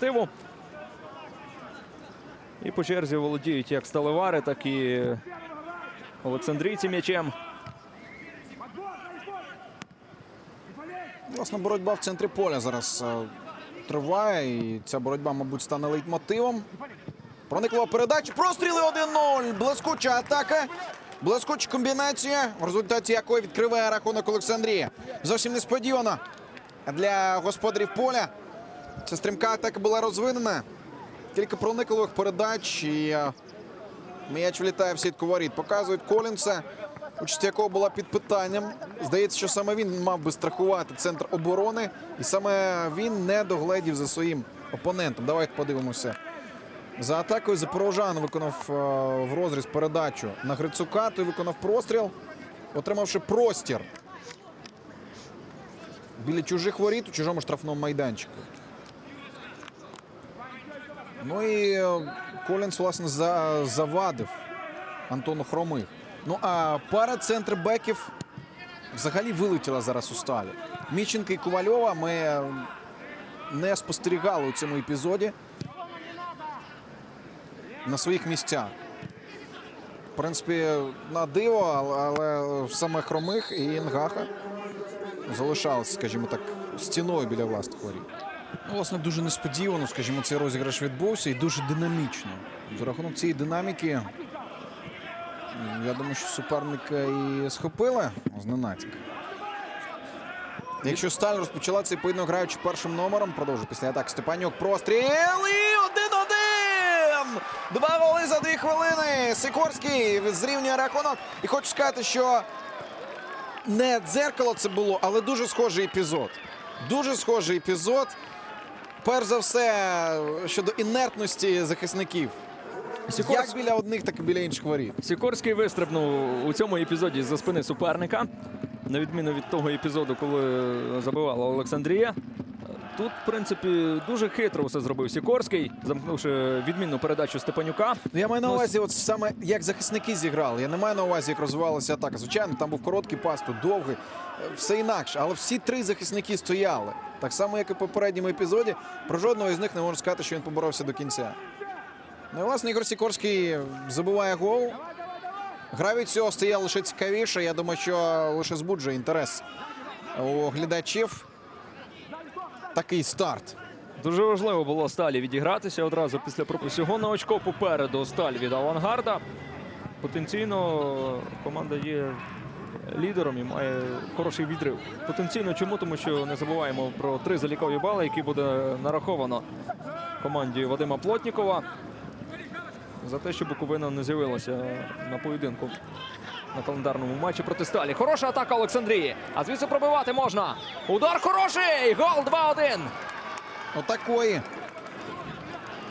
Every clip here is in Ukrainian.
ініціативу. І по черзі володіють як сталевари, так і олександрійці м'ячем. Власне, боротьба в центрі поля зараз е, триває. І ця боротьба, мабуть, стане лейтмотивом. Проникла передача. Простріли 1-0. Блискуча атака. Блискуча комбінація, в результаті якої відкриває рахунок Олександрія. Зовсім несподівано для господарів поля. Ця стрімка атака була розвинена. Кілька проникливих передач. І е, м'яч влітає в сітку воріт. Показують Колінса, участь якого була під питанням. Здається, що саме він мав би страхувати центр оборони. І саме він не догледів за своїм опонентом. Давайте подивимося. За атакою Запорожан виконав е, в розріз передачу на Грицука. Той виконав простріл, отримавши простір біля чужих воріт у чужому штрафному майданчику. Ну і е, Колінс, власне, за, завадив Антону Хромих. Ну а пара центр беків взагалі вилетіла зараз у сталі. Міченка і Ковальова ми е, не спостерігали у цьому епізоді на своїх місцях. В принципі, на диво, але саме Хромих і Інгаха залишалися, скажімо так, стіною біля власних воріт. Ну, власне, дуже несподівано, скажімо, цей розіграш відбувся і дуже динамічно. За рахунок цієї динаміки, я думаю, що суперника і схопили зненацька. Якщо Сталь розпочала цей поєдинок, граючи першим номером, продовжує після атаки Степанюк. Простріл і 1-1! Два голи за дві хвилини. Сикорський зрівнює рахунок. І хочу сказати, що не дзеркало це було, але дуже схожий епізод. Дуже схожий епізод. Перш за все, щодо інертності захисників. Сікорськ- Як біля одних, так і біля інших воріт. Сікорський вистрибнув у цьому епізоді за спини суперника. На відміну від того епізоду, коли забивала Олександрія. Тут, в принципі, дуже хитро все зробив Сікорський, замкнувши відмінну передачу Степанюка. Ну, я маю на Ну, увазі, от саме як захисники зіграли. Я не маю на увазі, як розвивалася атака. Звичайно, там був короткий пас, тут довгий, е, все інакше. Але всі три захисники стояли. Так само, як і в попередньому епізоді. Про жодного із них не можу сказати, що він поборовся до кінця. Ну і власне Ігор Сікорський забиває гол. Гра від цього стає лише цікавіше. Я думаю, що лише збуджує інтерес у глядачів. Такий старт. Дуже важливо було Сталі відігратися одразу після пропуску. Всього на очко попереду Сталь від авангарда. Потенційно команда є лідером і має хороший відрив. Потенційно чому? Тому що не забуваємо про три залікові бали, які буде нараховано команді Вадима Плотнікова. За те, що Буковина не з'явилася на поєдинку на календарному матчі проти Сталі. Хороша атака Олександрії. А звідси пробивати можна. Удар хороший! Гол 2-1. Отакої.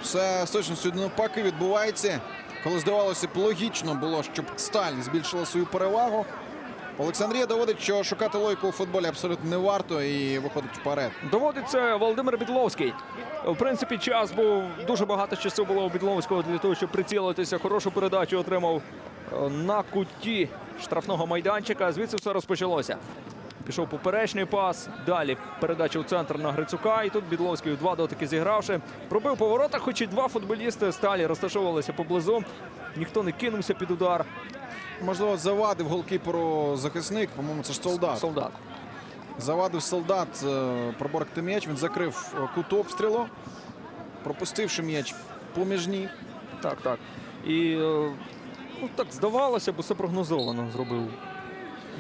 Все з точністю до навпаки відбувається. Коли здавалося б, логічно було, щоб Сталь збільшила свою перевагу. Олександрія доводить, що шукати логіку у футболі абсолютно не варто і виходить вперед. Доводить це Володимир Бідловський. В принципі, час був дуже багато часу було у Бідловського для того, щоб прицілитися. Хорошу передачу отримав е, на куті штрафного майданчика. Звідси все розпочалося. Пішов поперечний пас. Далі передача у центр на Грицука. І тут Бідловський в два дотики зігравши. Пробив по воротах, хоч і два футболісти сталі розташовувалися поблизу. Ніхто не кинувся під удар. Можливо, завадив голкіперу захисник, по-моєму, це ж солдат. Солдат. Завадив солдат е, проборкти м'яч. Він закрив е, кут обстрілу, пропустивши м'яч поміж ніг. Так, так. І е, ну, так здавалося, бо все прогнозовано зробив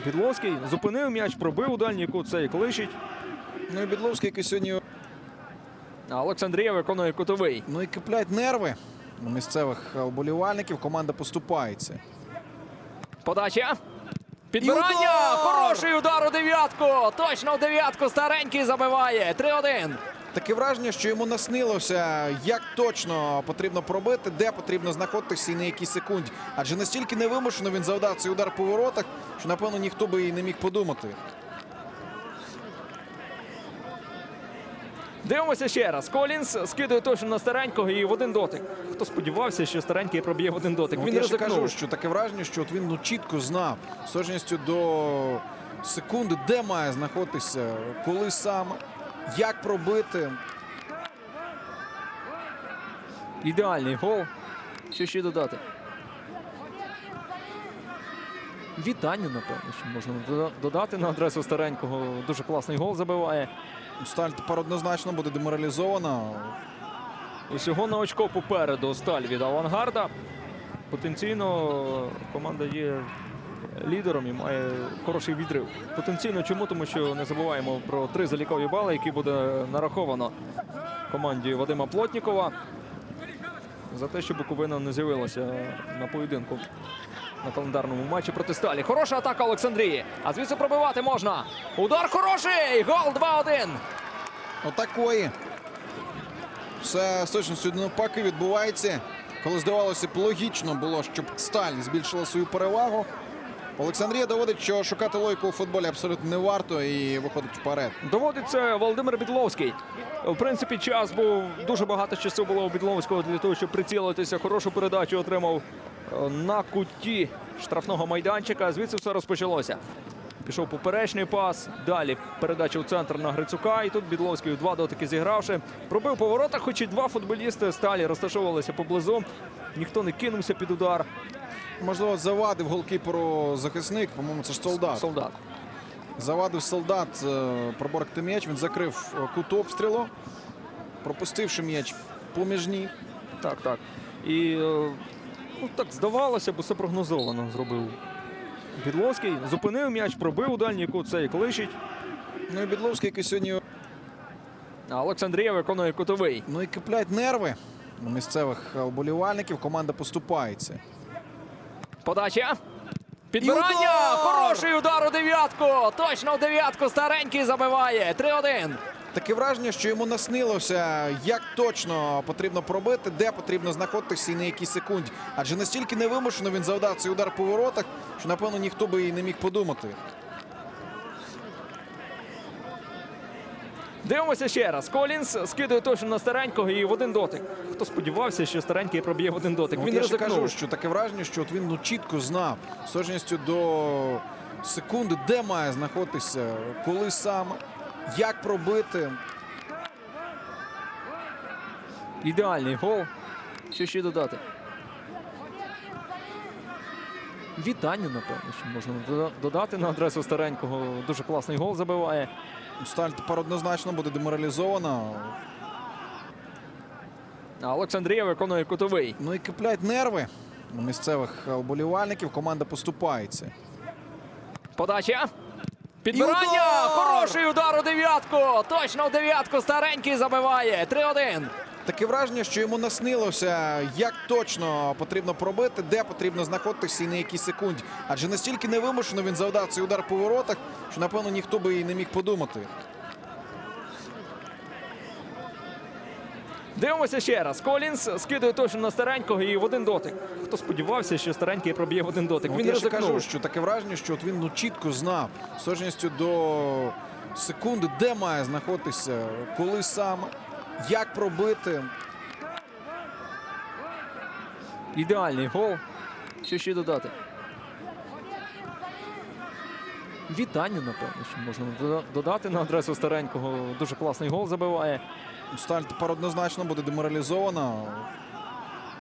Бідловський. Зупинив м'яч, пробив у дальній кут, це і кличить. Ну і Бідловський, який сьогодні А Олександрія виконує кутовий. ну і киплять нерви місцевих вболівальників. Команда поступається. Подача. Підбирання! Хороший удар у дев'ятку! Точно в дев'ятку старенький забиває. 3-1. Таке враження, що йому наснилося, як точно потрібно пробити, де потрібно знаходитися і на якій секунді. Адже настільки невимушено він завдав цей удар по воротах, що напевно ніхто би і не міг подумати. Дивимося ще раз. Колінс скидує точно на старенького і в один дотик. Хто сподівався, що старенький проб'є в один дотик. От Він я ризикнув. кажу, що таке враження, що от він ну, чітко знав з точністю до секунди, де має знаходитися, коли саме, як пробити. Ідеальний гол. Що ще додати? Вітання, напевно, що можна додати на адресу старенького. Дуже класний гол забиває. Сталь тепер однозначно буде деморалізована. Усього на очко попереду сталь від авангарда. Потенційно команда є лідером і має хороший відрив. Потенційно чому? Тому що не забуваємо про три залікові бали, які буде нараховано команді Вадима Плотнікова. За те, що Буковина не з'явилася на поєдинку на календарному матчі проти Сталі. Хороша атака Олександрії. А звідси пробивати можна. Удар хороший! Гол 2-1. Отакої. Все з точністю до навпаки відбувається. Коли здавалося б, логічно було, щоб Сталь збільшила свою перевагу. Олександрія доводить, що шукати логіку у футболі абсолютно не варто і виходить вперед. Доводить це Володимир Бідловський. В принципі, час був дуже багато часу було у Бідловського для того, щоб прицілитися. Хорошу передачу отримав на куті штрафного майданчика. Звідси все розпочалося. Пішов поперечний пас. Далі передача у центр на Грицюка. І тут Бідловський у два дотики зігравши. Пробив по воротах, хоч і два футболісти сталі розташовувалися поблизу. Ніхто не кинувся під удар. Можливо, завадив голкіперу захисник, по-моєму, це ж солдат. Солдат. Завадив солдат е, проборкти м'яч. Він закрив е, кут обстрілу, пропустивши м'яч поміж ніг. Так, так. І е, ну, так здавалося, бо все прогнозовано зробив. Бідловський зупинив м'яч, пробив у дальній кут, це і кличить. Ну і Бідловський, який сьогодні А Олександрія виконує кутовий. ну і киплять нерви у місцевих вболівальників. Команда поступається. Подача. Підбирання! удар! Хороший удар у дев'ятку! Точно в дев'ятку старенький забиває. 3-1. Таке враження, що йому наснилося, як точно потрібно пробити, де потрібно знаходитися і на якій секунді. Адже настільки невимушено він завдав цей удар по воротах, що напевно ніхто би і не міг подумати. Дивимося ще раз. Колінс скидує точно на старенького і в один дотик. Хто сподівався, що старенький проб'є в один дотик. От Він я ризикнув. кажу, що таке враження, що от він ну, чітко знав з точністю до секунди, де має знаходитися, коли саме, як пробити. Ідеальний гол. Що ще додати? Вітання, напевно, що можна додати на адресу старенького. Дуже класний гол забиває. Сталь тепер однозначно буде деморалізована. А Олександрія виконує кутовий. Ну і киплять нерви у місцевих вболівальників. Команда поступається. Подача. Підбирання! Хороший удар у дев'ятку! Точно у дев'ятку старенький забиває. 3-1. Таке враження, що йому наснилося, як точно потрібно пробити, де потрібно знаходитися і на якій секунді. Адже настільки невимушено він завдав цей удар по воротах, що напевно ніхто би і не міг подумати. Дивимося ще раз. Колінс скидує точно на старенького і в один дотик. Хто сподівався, що старенький проб'є в один дотик. От Він я ж кажу, що таке враження, що от він ну, чітко знав з точністю до секунди, де має знаходитися, коли саме, як пробити. Ідеальний гол. Що ще додати? Вітання, напевно, що можна додати на адресу старенького. Дуже класний гол забиває. Сталь тепер однозначно буде деморалізована.